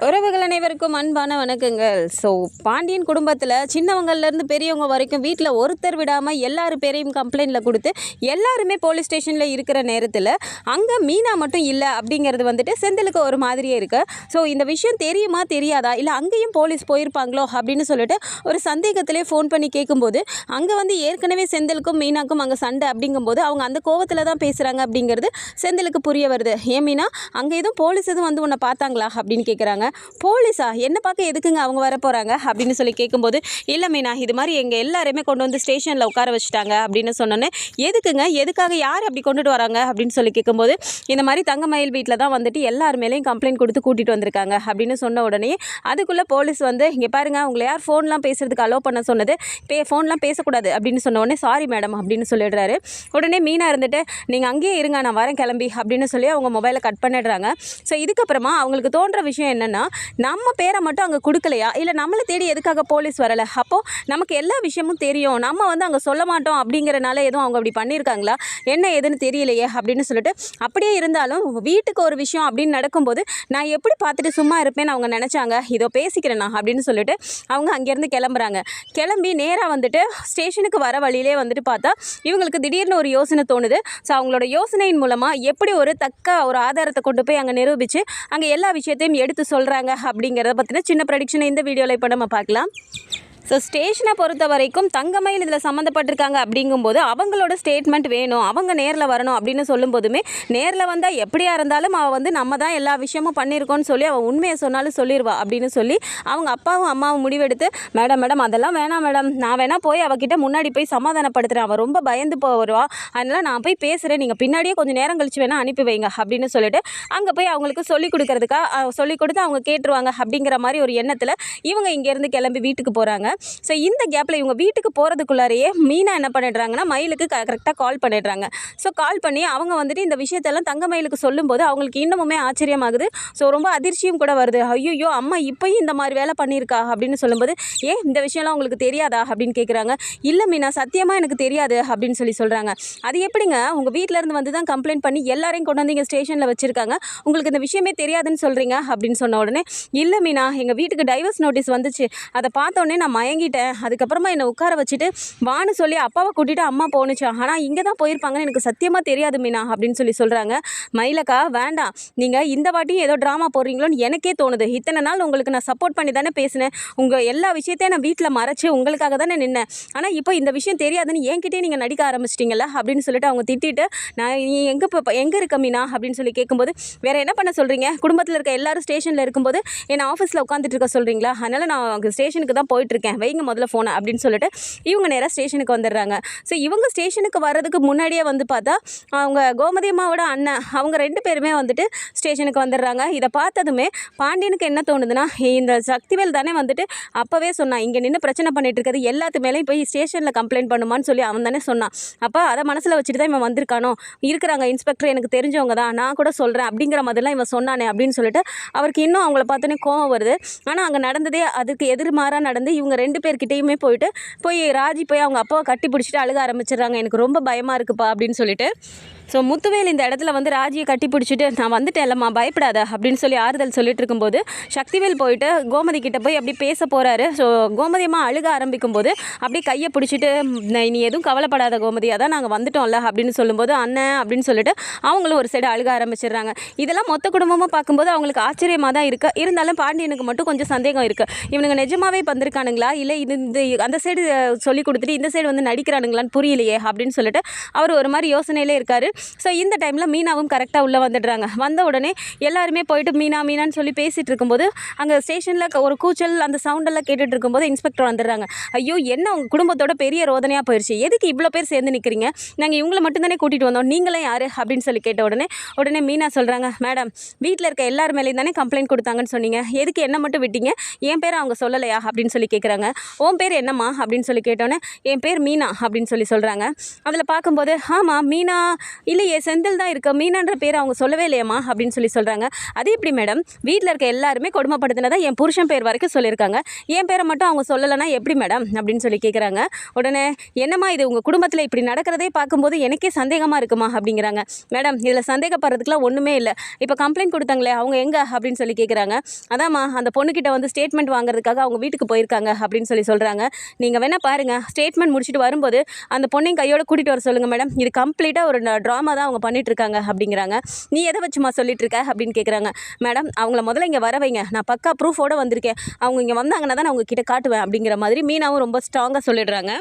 உறவுகள் அனைவருக்கும் அன்பான வணக்கங்கள். ஸோ பாண்டியன் குடும்பத்தில் சின்னவங்கள்லேருந்து பெரியவங்க வரைக்கும் வீட்டில் ஒருத்தர் விடாமல் எல்லாரு பேரையும் கம்ப்ளைண்ட்டில் கொடுத்து எல்லாருமே போலீஸ் ஸ்டேஷனில் இருக்கிற நேரத்தில் அங்கே மீனா மட்டும் இல்லை அப்படிங்கிறது வந்துட்டு செந்திலுக்கு ஒரு மாதிரியே இருக்குது ஸோ இந்த விஷயம் தெரியுமா தெரியாதா? இல்லை அங்கேயும் போலீஸ் போயிருப்பாங்களோ அப்படின்னு சொல்லிட்டு ஒரு சந்தேகத்திலே ஃபோன் பண்ணி கேட்கும்போது அங்கே வந்து ஏற்கனவே செந்திலுக்கும் மீனாக்கும் அங்கே சண்டை அப்படிங்கும்போது அவங்க அந்த கோவத்தில் தான் பேசுகிறாங்க அப்படிங்கிறது செந்திலுக்கு புரிய வருது. ஏன் மீனா அங்கே எதுவும் போலீஸ் எதுவும் வந்து உன்னை பார்த்தாங்களா அப்படின்னு கேட்குறாங்க போலீஸா? என்ன பார்க்க எதுக்குங்க அவங்க வர போகிறாங்க அப்படின்னு சொல்லி கேட்கும்போது இல்லை மீனா இது மாதிரி எங்கள் எல்லாருமே கொண்டு வந்து ஸ்டேஷனில் உட்கார வச்சுட்டாங்க. அப்படின்னு சொன்னோன்னே எதுக்குங்க? எதுக்காக யார் அப்படி கொண்டுட்டு வராங்க? அப்படின்னு சொல்லி கேட்கும்போது இந்த மாதிரி தங்கமயில் வீட்டில் தான் வந்துட்டு எல்லார் மேலேயும் கம்ப்ளைண்ட் கொடுத்து கூட்டிகிட்டு வந்திருக்காங்க. அப்படின்னு சொன்ன உடனே அதுக்குள்ளே போலீஸ் வந்து இங்கே பாருங்க உங்களை யார் ஃபோன்லாம் பேசுகிறதுக்கு அலோவ் பண்ண சொன்னது? பே ஃபோன்லாம் பேசக்கூடாது. அப்படின்னு சொன்ன உடனே சாரி மேடம் அப்படின்னு சொல்லிடுறாரு. உடனே மீனா இருந்துட்டு நீங்கள் அங்கேயே இருங்க நான் வரேன் கிளம்பி அப்படின்னு சொல்லி அவங்க மொபைலை கட் பண்ணிடுறாங்க. ஸோ இதுக்கப்புறமா அவங்களுக்கு தோன்ற விஷயம் என்னென்னா நம்ம பேரை மட்டும் அங்கே கொடுக்கலையா? இல்லை நம்மளை தேடி எதுக்காக போலீஸ் வரலை? அப்போது நமக்கு எல்லா விஷயமும் தெரியும். நம்ம வந்து அங்கே சொல்ல மாட்டோம் அப்படிங்கிறனால எதுவும் அவங்க அப்படி பண்ணியிருக்காங்களா? என்ன ஏதுன்னு தெரியலையே அப்படின்னு சொல்லிட்டு அப்படியே இருந்தாலும் வீட்டுக்கு ஒரு விஷயம் அப்படின்னு நடக்கும்போது நான் எப்படி பார்த்துட்டு சும்மா இருப்பேன்னு அவங்க நினச்சாங்க? இதோ பேசிக்கிறேண்ணா நான் அப்படின்னு சொல்லிட்டு அவங்க அங்கேருந்து கிளம்புறாங்க. கிளம்பி நேராக வந்துட்டு ஸ்டேஷனுக்கு வர வழியிலே வந்துட்டு பார்த்தா இவங்களுக்கு திடீர்னு ஒரு யோசனை தோணுது. ஸோ அவங்களோட யோசனையின் மூலமாக எப்படி ஒரு தக்க ஒரு ஆதாரத்தை கொண்டு போய் அங்கே நிரூபித்து அங்கே எல்லா விஷயத்தையும் எடுத்து சொல்கிறாங்க அப்படிங்கிறத பற்றின சின்ன ப்ரடிக்ஷனை இந்த வீடியோவில் இப்போ நம்ம பார்க்கலாம். ஸோ ஸ்டேஷனை பொறுத்த வரைக்கும் தங்கமயில் இதில் சம்மந்தப்பட்டிருக்காங்க அப்படிங்கும்போது அவங்களோட ஸ்டேட்மெண்ட் வேணும். அவங்க நேரில் வரணும் அப்படின்னு சொல்லும்போதுமே நேரில் வந்தால் எப்படியா இருந்தாலும் அவள் வந்து நம்ம தான் எல்லா விஷயமும் பண்ணியிருக்கோன்னு சொல்லி அவள் உண்மையை சொன்னாலும் சொல்லிடுவா அப்படின்னு சொல்லி அவங்க அப்பாவும் அம்மாவும் முடிவெடுத்து மேடம் மேடம் அதெல்லாம் வேணாம் மேடம். நான் வேணால் போய் அவகிட்ட முன்னாடி போய் சமாதானப்படுத்துகிறேன் அவள் ரொம்ப பயந்து போ அதனால் நான் போய் பேசுகிறேன் நீங்கள் பின்னாடியே கொஞ்சம் நேரம் கழிச்சு வேணால் அனுப்பி வைங்க அப்படின்னு சொல்லிட்டு அங்கே போய் அவங்களுக்கு சொல்லி கொடுக்குறதுக்காக சொல்லி கொடுத்து அவங்க கேட்டுருவாங்க அப்படிங்கிற மாதிரி ஒரு எண்ணத்தில் இவங்க இங்கேருந்து கிளம்பி வீட்டுக்கு போகிறாங்க ஸோ இந்த கேப்பில் இவங்க வீட்டுக்கு போகிறதுக்குள்ளாரையே மீனா என்ன பண்ணிடுறாங்கன்னா மயிலுக்கு க கரெக்டாக கால் பண்ணிடுறாங்க. ஸோ கால் பண்ணி அவங்க வந்துட்டு இந்த விஷயத்தெல்லாம் தங்க மயிலுக்கு சொல்லும்போது அவங்களுக்கு இன்னமுமே ஆச்சரியமாகுது. ஸோ ரொம்ப அதிர்ச்சியும் கூட வருது. ஐயோ அம்மா இப்போயும் இந்த மாதிரி வேலை பண்ணியிருக்கா அப்படின்னு சொல்லும்போது ஏன் இந்த விஷயம்லாம் உங்களுக்கு தெரியாதா? அப்படின்னு கேட்குறாங்க இல்லை மீனா சத்தியமாக எனக்கு தெரியாது அப்படின்னு சொல்லி சொல்கிறாங்க அது எப்படிங்க? உங்கள் வீட்டிலேருந்து வந்து தான் கம்ப்ளைண்ட் பண்ணி எல்லாரையும் கொண்டு வந்து இங்கே ஸ்டேஷனில் வச்சுருக்காங்க. உங்களுக்கு இந்த விஷயமே தெரியாதுன்னு சொல்கிறீங்க அப்படின்னு சொன்ன உடனே இல்லை மீனா எங்கள் வீட்டுக்கு டைவர்ஸ் நோட்டீஸ் வந்துச்சு. அதை பார்த்தோன்னே நான் மயங்கிட்டேன். அதுக்கப்புறமா என்னை உட்கார வச்சுட்டு வான்னு சொல்லி அப்பாவை கூட்டிகிட்டு அம்மா போணுச்சு? ஆனால் இங்கே தான் போயிருப்பாங்கன்னு எனக்கு சத்தியமாக தெரியாது மீனா அப்படின்னு சொல்லி சொல்கிறாங்க மயிலக்கா வேண்டாம் நீங்கள் இந்த வாட்டியும் ஏதோ ட்ராமா போடுறீங்களோன்னு எனக்கே தோணுது. இத்தனை நாள் உங்களுக்கு நான் சப்போர்ட் பண்ணி தானே பேசினேன். உங்கள் எல்லா விஷயத்தையும் நான் வீட்டில் மறைச்சி உங்களுக்காக தானே நின்னேன். ஆனால் இப்போ இந்த விஷயம் தெரியாதுன்னு என்கிட்டே நீங்கள் நடிக்க ஆரம்பிச்சிட்டிங்களா அப்படின்னு சொல்லிட்டு அவங்க திட்டிட்டு நான் நீ எங்கே இப்போ எங்கே இருக்க மீனா? அப்படின்னு சொல்லி கேட்கும்போது வேறு என்ன பண்ண சொல்கிறீங்க குடும்பத்தில் இருக்க எல்லாரும் ஸ்டேஷனில் இருக்கும்போது என்னை ஆஃபீஸில் உட்காந்துட்டு இருக்க சொல்கிறீங்களா அதனால் நான் அங்கே ஸ்டேஷனுக்கு தான் போயிட்டுருக்கேன் வைங்க முதல்ல ஃபோனை அப்படின்னு சொல்லிட்டு இவங்க நேராக ஸ்டேஷனுக்கு வந்துடுறாங்க. ஸோ இவங்க ஸ்டேஷனுக்கு வர்றதுக்கு முன்னாடியே வந்து பார்த்தா அவங்க கோமதி அம்மாவோட அண்ணன் அவங்க ரெண்டு பேருமே வந்துட்டு ஸ்டேஷனுக்கு வந்துடுறாங்க. இதை பார்த்ததுமே பாண்டியனுக்கு என்ன தோணுதுன்னா இந்த சக்திவேல் தானே வந்துட்டு அப்போவே சொன்னான் இங்கே நின்று பிரச்சனை பண்ணிட்டு இருக்கிறது எல்லாத்து மேலேயும் போய் ஸ்டேஷனில் கம்ப்ளைண்ட் பண்ணுமான்னு சொல்லி அவன் தானே சொன்னான். அப்போ அதை மனசில் வச்சுட்டு தான் இவன் வந்திருக்கானோ? இருக்கிறாங்க இன்ஸ்பெக்டர் எனக்கு தெரிஞ்சவங்க தான் நான் கூட சொல்கிறேன் அப்படிங்கிற மாதிரிலாம் இவன் சொன்னானே அப்படின்னு சொல்லிட்டு அவருக்கு இன்னும் அவங்கள பார்த்தோன்னே கோவம் வருது. ஆனால் அங்கே நடந்ததே அதுக்கு எதிர்மாறாக நடந்து இவங்க ரெண்டு பேர்கிட்டையுமே போயிட்டு போய் ராஜி போய் அவங்க அப்பாவை கட்டி பிடிச்சிட்டு அழுக ஆரம்பிச்சிடுறாங்க. எனக்கு ரொம்ப பயமாக இருக்குப்பா அப்படின்னு சொல்லிட்டு ஸோ முத்துவேல் இந்த இடத்துல வந்து ராஜியை கட்டி பிடிச்சிட்டு நான் வந்துட்டேன் இல்லைம்மா பயப்படாத அப்படின்னு சொல்லி ஆறுதல் சொல்லிட்டு இருக்கும்போது சக்திவேல் போயிட்டு கோமதி கிட்ட போய் அப்படி பேச போகிறாரு ஸோ கோமதியம்மா அழுக ஆரம்பிக்கும் போது அப்படியே கையை பிடிச்சிட்டு நீ எதுவும் கவலைப்படாத கோமதி அதான் நாங்கள் வந்துட்டோம்ல அப்படின்னு சொல்லும்போது அண்ணன் அப்படின்னு சொல்லிட்டு அவங்களும் ஒரு சைடு அழுக ஆரம்பிச்சிடுறாங்க. இதெல்லாம் மொத்த குடும்பமாக பார்க்கும்போது அவங்களுக்கு ஆச்சரியமாக தான் இருக்குது இருந்தாலும் பாண்டியனுக்கு மட்டும் கொஞ்சம் சந்தேகம் இருக்குது இவனுங்க நிஜமாவே வந்திருக்கானுங்களா? இல்லை இது இந்த அந்த சைடு சொல்லி கொடுத்துட்டு இந்த சைடு வந்து நடிக்கிறானுங்களான்னு புரியலையே அப்படின்னு சொல்லிட்டு அவர் ஒரு மாதிரி யோசனையிலே இருக்காரு. ஸோ இந்த டைமில் மீனாவும் கரெக்டாக உள்ளே வந்துடுறாங்க. வந்த உடனே எல்லாருமே போயிட்டு மீனா மீனான்னு சொல்லி பேசிகிட்டு இருக்கும்போது அங்கே ஸ்டேஷனில் ஒரு கூச்சல் அந்த சவுண்டெல்லாம் கேட்டுட்டு இருக்கும்போது இன்ஸ்பெக்டர் வந்துடுறாங்க. ஐயோ என்ன உங்கள் குடும்பத்தோட பெரிய ரோதனையாக போயிடுச்சு எதுக்கு இவ்வளோ பேர் சேர்ந்து நிற்கிறீங்க நாங்கள் இவங்களை மட்டும்தானே கூட்டிகிட்டு வந்தோம். நீங்களே யார்? அப்படின்னு சொல்லி கேட்ட உடனே உடனே மீனா சொல்கிறாங்க மேடம் வீட்டில் இருக்க எல்லார் மேலேயும் தானே கம்ப்ளைண்ட் கொடுத்தாங்கன்னு சொன்னீங்க. எதுக்கு என்ன மட்டும் விட்டீங்க? என் பேர் அவங்க சொல்லலையா? அப்படின்னு சொல்லி கேட்குறாங்க உன் பேர் என்னம்மா? அப்படின்னு சொல்லி கேட்டோன்னே என் பேர் மீனா அப்படின்னு சொல்லி சொல்கிறாங்க அதில் பார்க்கும்போது ஆமாம் மீனா இல்லையே செந்தில் தான் இருக்க மீனான்ற பேர் அவங்க சொல்லவே இல்லையம்மா அப்படின்னு சொல்லி சொல்கிறாங்க அது எப்படி மேடம்? வீட்டில் இருக்க எல்லாருமே கொடுமைப்படுத்தினதா என் புருஷன் பேர் வரைக்கும் சொல்லியிருக்காங்க. என் பேரை மட்டும் அவங்க சொல்லலைன்னா எப்படி மேடம்? அப்படின்னு சொல்லி கேட்குறாங்க உடனே என்னம்மா இது உங்கள் குடும்பத்தில் இப்படி நடக்கிறதே பார்க்கும்போது எனக்கே சந்தேகமாக இருக்குமா? அப்படிங்கிறாங்க. மேடம் இதில் சந்தேகப்படுறதுக்குலாம் ஒன்றுமே இல்லை. இப்போ கம்ப்ளைண்ட் கொடுத்தாங்களே அவங்க எங்கே? அப்படின்னு சொல்லி கேட்குறாங்க அதாம்மா அந்த பொண்ணுக்கிட்ட வந்து ஸ்டேட்மெண்ட் வாங்குறதுக்காக அவங்க வீட்டுக்கு போயிருக்காங்க அப்படின்னு சொல்லி சொல்கிறாங்க நீங்கள் வேணால் பாருங்கள் ஸ்டேட்மெண்ட் முடிச்சுட்டு வரும்போது அந்த பொண்ணையும் கையோட கூட்டிகிட்டு வர சொல்லுங்கள் மேடம். இது கம்ப்ளீட்டாக ஒரு ட்ராமா தான் அவங்க பண்ணிட்டு இருக்காங்க அப்படிங்கிறாங்க. நீ எதை வச்சுமா சொல்லிட்டு இருக்க அப்படின்னு கேட்குறாங்க மேடம் அவங்கள முதல்ல இங்கே வர வைங்க. நான் பக்கா ப்ரூஃபோட வந்திருக்கேன். அவங்க இங்கே வந்தாங்கன்னா தான் நான் உங்ககிட்ட காட்டுவேன். அப்படிங்கிற மாதிரி மீனாவும் ரொம்ப ஸ்ட்ராங்காக சொல்லிடுறாங்க.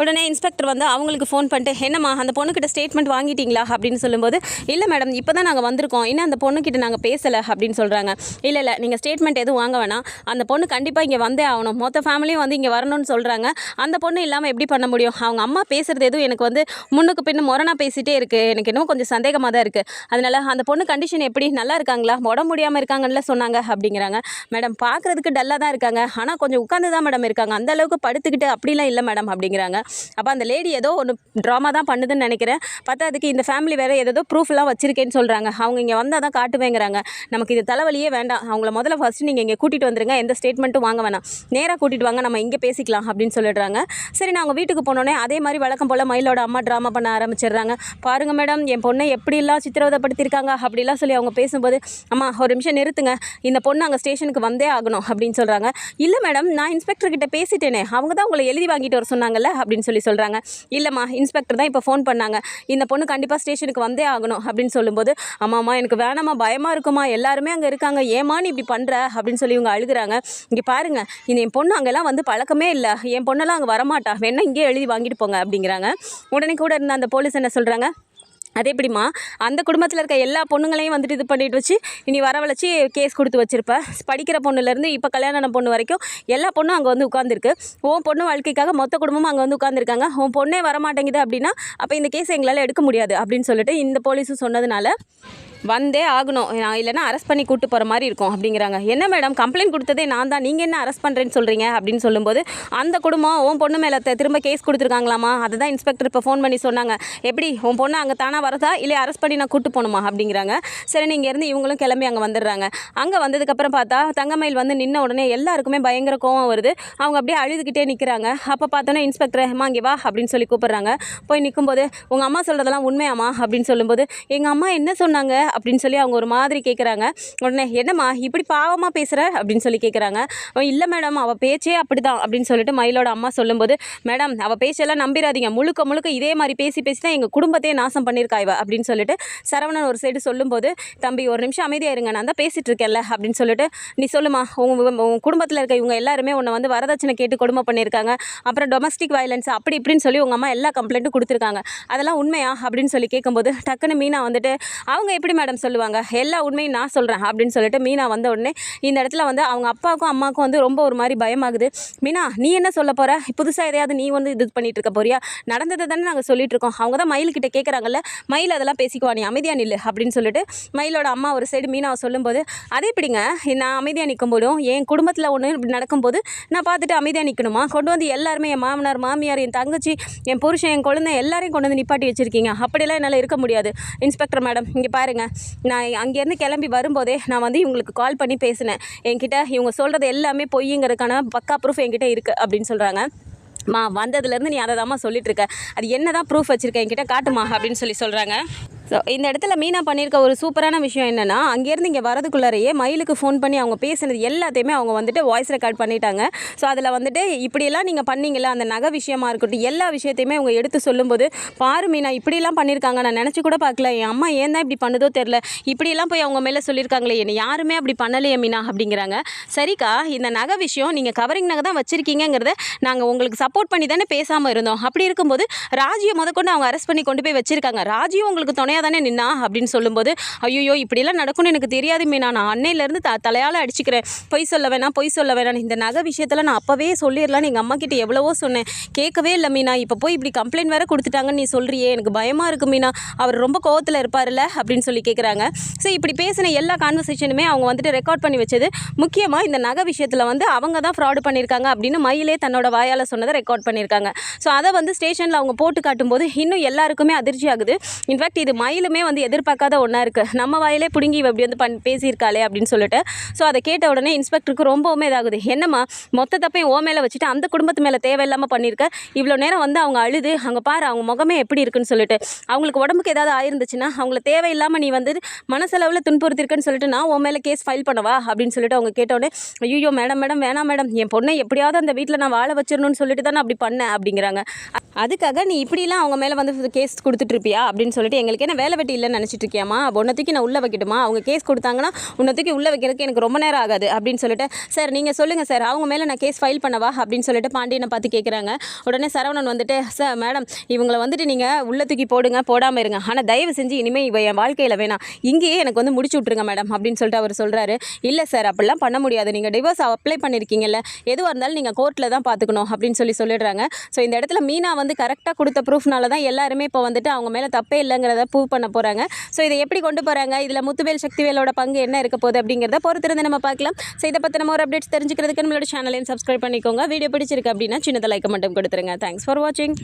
உடனே இன்ஸ்பெக்டர் வந்து அவங்களுக்கு ஃபோன் பண்ணிட்டு என்னம்மா அந்த பொண்ணுக்கிட்ட ஸ்டேட்மெண்ட் வாங்கிட்டீங்களா? அப்படின்னு சொல்லும்போது இல்லை மேடம் இப்போ தான் நாங்கள் வந்திருக்கோம். இன்னும் அந்த பொண்ணுக்கிட்ட நாங்கள் பேசலை? அப்படின்னு சொல்கிறாங்க இல்லை இல்லை நீங்கள் ஸ்டேட்மெண்ட் எதுவும் வாங்க வேணாம். அந்த பொண்ணு கண்டிப்பாக இங்கே வந்தே ஆகணும். மொத்த ஃபேமிலியும் வந்து இங்கே வரணும்னு சொல்கிறாங்க அந்த பொண்ணு இல்லாமல் எப்படி பண்ண முடியும்? அவங்க அம்மா பேசுகிறது எதுவும் எனக்கு வந்து முன்னுக்கு பின்னு முரணாக பேசிகிட்டே இருக்குது எனக்கு இன்னும் கொஞ்சம் சந்தேகமாக தான் இருக்குது அதனால அந்த பொண்ணு கண்டிஷன் எப்படி? நல்லா இருக்காங்களா? உடம்பு முடியாமல் இருக்காங்கன்னு சொன்னாங்க அப்படிங்கிறாங்க. மேடம் பார்க்குறதுக்கு டல்லாக தான் இருக்காங்க. ஆனால் கொஞ்சம் உட்காந்து தான் மேடம் இருக்காங்க. அந்த அளவுக்கு படுத்துக்கிட்டு அப்படிலாம் இல்லை மேடம் அப்படிங்கிறாங்க. அப்போ அந்த லேடி ஏதோ ஒன்று ட்ராமா தான் பண்ணுதுன்னு நினைக்கிறேன். பார்த்தா அதுக்கு இந்த ஃபேமிலி வேறு ஏதோ ப்ரூஃப்லாம் வச்சுருக்கேன்னு சொல்கிறாங்க அவங்க இங்கே வந்தால் தான் காட்டுவேங்கிறாங்க. நமக்கு இது தலைவலியே வேண்டாம். அவங்கள முதல்ல ஃபஸ்ட்டு நீங்கள் இங்கே கூட்டிகிட்டு வந்துருங்க. எந்த ஸ்டேட்மெண்ட்டும் வாங்க வேணாம். நேராக கூட்டிகிட்டு வாங்க. நம்ம இங்கே பேசிக்கலாம் அப்படின்னு சொல்லிடுறாங்க. சரி நான் அவங்க வீட்டுக்கு போனோடனே அதே மாதிரி வழக்கம் போல் மயிலோட அம்மா ட்ராமா பண்ண ஆரம்பிச்சிடுறாங்க. பாருங்கள் மேடம் என் பொண்ணை எப்படிலாம் சித்திரவதைப்படுத்தியிருக்காங்க அப்படிலாம் சொல்லி அவங்க பேசும்போது அம்மா ஒரு நிமிஷம் நிறுத்துங்க. இந்த பொண்ணு அங்கே ஸ்டேஷனுக்கு வந்தே ஆகணும். அப்படின்னு சொல்கிறாங்க இல்லை மேடம் நான் இன்ஸ்பெக்டர் கிட்ட பேசிட்டேனே. அவங்க தான் உங்களை எழுதி வாங்கிட்டு வர சொன்னாங்கல்ல? அப்படின்னு அப்படின்னு சொல்லி சொல்கிறாங்க இல்லைம்மா இன்ஸ்பெக்டர் தான் இப்போ ஃபோன் பண்ணாங்க. இந்த பொண்ணு கண்டிப்பாக ஸ்டேஷனுக்கு வந்தே ஆகணும் அப்படின்னு சொல்லும்போது ஆமாம்மா எனக்கு வேணாம்மா பயமாக இருக்குமா எல்லாருமே அங்கே இருக்காங்க. ஏமா நீ இப்படி பண்ணுற அப்படின்னு சொல்லி இவங்க அழுகுறாங்க. இங்கே பாருங்க இந்த என் பொண்ணு அங்கெல்லாம் வந்து பழக்கமே இல்லை. என் பொண்ணெல்லாம் அங்கே வரமாட்டா. வேணா இங்கே எழுதி வாங்கிட்டு போங்க அப்படிங்கிறாங்க. உடனே கூட இருந்த அந்த போலீஸ் என்ன சொல்கிறாங்க அதே எப்படிம்மா? அந்த குடும்பத்தில் இருக்க எல்லா பொண்ணுங்களையும் வந்துட்டு இது பண்ணிட்டு வச்சு இனி வரவழைச்சி கேஸ் கொடுத்து வச்சிருப்ப. படிக்கிற பொண்ணுலேருந்து இப்போ கல்யாணம் ஆன பொண்ணு வரைக்கும் எல்லா பொண்ணும் அங்கே வந்து உட்காந்துருக்கு உன் பொண்ணு வாழ்க்கைக்காக மொத்த குடும்பமும் அங்கே வந்து உட்காந்துருக்காங்க உன் பொண்ணே வரமாட்டேங்குது அப்படின்னா அப்போ இந்த கேஸ் எங்களால் எடுக்க முடியாது அப்படின்னு சொல்லிட்டு இந்த போலீஸும் சொன்னதுனால வந்தே ஆகணும். நான் இல்லைன்னா அரெஸ்ட் பண்ணி கூட்டு போகிற மாதிரி இருக்கும் அப்படிங்கிறாங்க. என்ன மேடம் கம்ப்ளைண்ட் கொடுத்ததே நான் தான். நீங்கள் என்ன அரெஸ்ட் பண்ணுறேன்னு சொல்கிறீங்க அப்படின்னு சொல்லும்போது அந்த குடும்பம் உன் பொண்ணு மேலே திரும்ப கேஸ் கொடுத்துருக்காங்களாமா அதை தான் இன்ஸ்பெக்டர் இப்போ ஃபோன் பண்ணி சொன்னாங்க. எப்படி? உன் பொண்ணு அங்கே தானாக வரதா? இல்லை அரெஸ்ட் பண்ணி நான் கூட்டு போகணுமா? அப்படிங்கிறாங்க. சரி நீங்கள் இருந்து இவங்களும் கிளம்பி அங்கே வந்துடுறாங்க. அங்கே வந்ததுக்கப்புறம் பார்த்தா தங்கமயில் வந்து நின்ன உடனே எல்லாருக்குமே பயங்கர கோவம் வருது. அவங்க அப்படியே அழுதுகிட்டே நிற்கிறாங்க அப்போ பார்த்தோன்னே இன்ஸ்பெக்டர் அம்மா இங்கே வா அப்படின்னு சொல்லி கூப்பிட்றாங்க. போய் நிற்கும்போது உங்கள் அம்மா சொல்கிறதெல்லாம் உண்மையாம்மா? அப்படின்னு சொல்லும்போது எங்கள் அம்மா என்ன சொன்னாங்க? அப்படின்னு சொல்லி அவங்க ஒரு மாதிரி கேட்குறாங்க உடனே என்னம்மா இப்படி பாவமாக பேசுகிற அப்படின்னு சொல்லி கேட்குறாங்க இல்லை மேடம் அவள் பேச்சே அப்படி தான் அப்படின்னு சொல்லிட்டு மயிலோட அம்மா சொல்லும்போது மேடம் அவள் பேச்செல்லாம் நம்பிடாதீங்க முழுக்க முழுக்க இதே மாதிரி பேசி பேசி தான் எங்கள் குடும்பத்தையே நாசம் பண்ணியிருக்கா இவ அப்படின்னு சொல்லிட்டு சரவணன் ஒரு சைடு சொல்லும்போது தம்பி ஒரு நிமிஷம் அமைதியாக இருங்க. நான் தான் பேசிகிட்டு இருக்கேன்ல அப்படின்னு சொல்லிட்டு நீ சொல்லுமா உங்கள் உங்கள் குடும்பத்தில் இருக்க இவங்க எல்லாருமே உன்னை வந்து வரதட்சணை கேட்டு கொடுமை பண்ணியிருக்காங்க. அப்புறம் டொமஸ்டிக் வயலன்ஸ் அப்படி இப்படின்னு சொல்லி உங்கள் அம்மா எல்லா கம்ப்ளைண்ட்டும் கொடுத்துருக்காங்க. அதெல்லாம் உண்மையா? அப்படின்னு சொல்லி கேட்கும்போது டக்குன்னு மீனா வந்துட்டு அவங்க எப்படி மேடம் சொல்லுவாங்க? எல்லா உண்மையும் நான் சொல்கிறேன் அப்படின்னு சொல்லிட்டு மீனா வந்த உடனே இந்த இடத்துல வந்து அவங்க அப்பாவுக்கும் அம்மாவுக்கும் வந்து ரொம்ப ஒரு மாதிரி பயமாகுது. மீனா நீ என்ன சொல்ல போகிற புதுசாக எதையாவது நீ வந்து இது பண்ணிட்டு இருக்க போறியா? நடந்ததை தானே நாங்கள் சொல்லிட்டு இருக்கோம். அவங்க தான் மயில்கிட்ட கேட்குறாங்கல்ல மயில் அதெல்லாம் பேசிக்குவா நீ அமைதியாக நில்லு அப்படின்னு சொல்லிட்டு மயிலோட அம்மா ஒரு சைடு மீனாவை சொல்லும்போது அதே எப்படிங்க நான் அமைதியாக நிற்கும் போதும் என் குடும்பத்தில் ஒன்று இப்படி நடக்கும்போது நான் பார்த்துட்டு அமைதியாக நிற்கணுமா கொண்டு வந்து எல்லாருமே என் மாமனார் மாமியார் என் தங்கச்சி என் புருஷன் என் குழந்தை எல்லாரையும் கொண்டு வந்து நிப்பாட்டி வச்சுருக்கீங்க. அப்படிலாம் என்னால் இருக்க முடியாது. இன்ஸ்பெக்டர் மேடம் இங்கே பாருங்கள் நான் அங்கேருந்து கிளம்பி வரும்போதே நான் வந்து இவங்களுக்கு கால் பண்ணி பேசினேன். என்கிட்ட இவங்க சொல்கிறது எல்லாமே பொய்யுங்கிறதுக்கான பக்கா ப்ரூஃப் என்கிட்ட இருக்குது அப்படின்னு சொல்கிறாங்க மா வந்ததுலேருந்து நீ அதை தாம்மா சொல்லிட்டுருக்க. அது என்ன தான் ப்ரூஃப் வச்சுருக்க? என்கிட்ட காட்டுமா அப்படின்னு சொல்லி சொல்கிறாங்க ஸோ இந்த இடத்துல மீனா பண்ணியிருக்க ஒரு சூப்பரான விஷயம் என்னென்னா அங்கேருந்து இங்கே வரதுக்குள்ளாரையே மயிலுக்கு ஃபோன் பண்ணி அவங்க பேசுனது எல்லாத்தையுமே அவங்க வந்துட்டு வாய்ஸ் ரெக்கார்ட் பண்ணிட்டாங்க. ஸோ அதில் வந்துட்டு இப்படியெல்லாம் நீங்கள் பண்ணீங்களா அந்த நகை விஷயமா இருக்கட்டும் எல்லா விஷயத்தையுமே அவங்க எடுத்து சொல்லும்போது பாரு மீனா இப்படிலாம் பண்ணியிருக்காங்க. நான் நினச்சி கூட பார்க்கல. என் அம்மா ஏன் தான் இப்படி பண்ணுதோ தெரில இப்படியெல்லாம் போய் அவங்க மேலே சொல்லியிருக்காங்களே. என்னை யாருமே அப்படி பண்ணலையே மீனா அப்படிங்கிறாங்க. சரிக்கா இந்த நகை விஷயம் நீங்கள் கவரிங் நகை தான் வச்சுருக்கீங்கிறத நாங்கள் உங்களுக்கு சப்போர்ட் பண்ணி தானே பேசாமல் இருந்தோம். அப்படி இருக்கும்போது ராஜியை முதற்கொண்டு அவங்க அரெஸ்ட் பண்ணி கொண்டு போய் வச்சிருக்காங்க. ராஜியும் உங்களுக்கு துணையாக தானே நின்னா? அப்படின்னு சொல்லும்போது ஐயோ இப்படிலாம் நடக்கும்னு எனக்கு தெரியாது மீனா. நான் அன்னையிலேருந்து த தலையால் அடிச்சுக்கிறேன். பொய் சொல்ல வேணாம் பொய் சொல்ல வேணாம். இந்த நகை விஷயத்தில் நான் அப்போவே சொல்லிடலான்னு எங்கள் அம்மா கிட்ட எவ்வளவோ சொன்னேன். கேட்கவே இல்லை மீனா. இப்போ போய் இப்படி கம்ப்ளைண்ட் வேறு கொடுத்துட்டாங்கன்னு நீ சொல்கிறியே எனக்கு பயமாக இருக்கு மீனா. அவர் ரொம்ப கோவத்தில் இருப்பார்ல அப்படின்னு சொல்லி கேட்குறாங்க ஸோ இப்படி பேசின எல்லா கான்வர்சேஷனுமே அவங்க வந்துட்டு ரெக்கார்ட் பண்ணி வச்சது முக்கியமாக இந்த நகை விஷயத்தில் வந்து அவங்க தான் ஃப்ராடு பண்ணியிருக்காங்க அப்படின்னு மயிலே தன்னோட வாயால் சொன்னதை ரெக்கார்ட் பண்ணியிருக்காங்க. ஸோ அதை வந்து ஸ்டேஷனில் அவங்க போட்டு காட்டும்போது இன்னும் எல்லாருக்குமே அதிர்ச்சி ஆகுது. இன்ஃபேக்ட் இது மயிலுமே வந்து எதிர்பார்க்காத ஒன்றா இருக்குது நம்ம வாயிலே பிடுங்கி இவ இப்படி வந்து பண் பேசியிருக்காளே அப்படின்னு சொல்லிட்டு. ஸோ அதை கேட்ட உடனே இன்ஸ்பெக்டருக்கு ரொம்பவுமே இதாகுது. என்னம்மா மொத்த தப்பையும் ஓ மேலே வச்சுட்டு அந்த குடும்பத்து மேலே தேவையில்லாமல் பண்ணியிருக்க இவ்வளோ நேரம் வந்து அவங்க அழுது. அங்கே பாரு அவங்க முகமே எப்படி இருக்குன்னு சொல்லிட்டு. அவங்களுக்கு உடம்புக்கு ஏதாவது ஆயிருந்துச்சுன்னா அவங்கள தேவையில்லாமல் நீ வந்து மனசளவில் துன்புறுத்திருக்குன்னு சொல்லிட்டு நான் உன் மேலே கேஸ் ஃபைல் பண்ணவா? அப்படின்னு சொல்லிட்டு அவங்க கேட்டோடனே ஐயோ மேடம் மேடம் வேணாம் மேடம் என் பொண்ணை எப்படியாவது அந்த வீட்டில் நான் வாழ வச்சிடணும்னு சொல்லிட்டு தான் நான் அப்படி பண்ணேன் அப்படிங்கிறாங்க. அதுக்காக நீ இப்படிலாம் அவங்க மேலே வந்து கேஸ் கொடுத்துட்ருப்பியா அப்படின்னு சொல்லிட்டு எங்களுக்கு என்ன வேலை வெட்டி இல்லைன்னு நினச்சிட்டு இருக்கியாமா உன்னை தூக்கி நான் உள்ளே வைக்கட்டுமா? அவங்க கேஸ் கொடுத்தாங்கன்னா உன்னை தூக்கி உள்ளே வைக்கிறதுக்கு எனக்கு ரொம்ப நேரம் ஆகாது அப்படின்னு சொல்லிட்டு சார் நீங்கள் சொல்லுங்கள் சார். அவங்க மேலே நான் கேஸ் ஃபைல் பண்ணவா? அப்படின்னு சொல்லிட்டு பாண்டியனை பார்த்து கேட்குறாங்க உடனே சரவணன் வந்துட்டு சார் மேடம் இவங்களை வந்துட்டு நீங்கள் உள்ளே தூக்கி போடுங்க போடாமல் இருங்க. ஆனால் தயவு செஞ்சு இனிமேல் இவ என் வாழ்க்கையில் வேணாம். இங்கேயே எனக்கு வந்து முடிச்சு விட்ருங்க மேடம் அப்படின்னு சொல்லிட்டு அவர் சொல்கிறாரு இல்லை சார் அப்படிலாம் பண்ண முடியாது. நீங்கள் டிவோர்ஸ் அப்ளை பண்ணியிருக்கீங்கல்ல எதுவாக இருந்தாலும் நீங்கள் கோர்ட்டில் தான் பார்த்துக்கணும். அப்படின்னு சொல்லி சொல்லிடுறாங்க. ஸோ இந்த இடத்துல மீனா வந்து கரெக்டாக கொடுத்த ப்ரூஃப்னால தான் எல்லாருமே இப்போ வந்துட்டு அவங்க மேலே தப்பே இல்லைங்கிறத ப்ரூவ் பண்ண போகிறாங்க ஸோ இதை எப்படி கொண்டு போகிறாங்க இதில் முத்துவேல் சக்திவேலோட பங்கு என்ன இருக்க போகுது அப்படிங்கிறத பொறுத்திருந்து நம்ம பார்க்கலாம். ஸோ இதை பற்றின ஒரு அப்டேட்ஸ் தெரிஞ்சுக்கிறதுக்கு நம்மளோட சேனலையும் சப்ஸ்கிரைப் பண்ணிக்கோங்க. வீடியோ பிடிச்சிருக்கு அப்படின்னா சின்னதாக லைக் மட்டும் கொடுத்துருங்க. தேங்க்ஸ் ஃபார் வாட்சிங்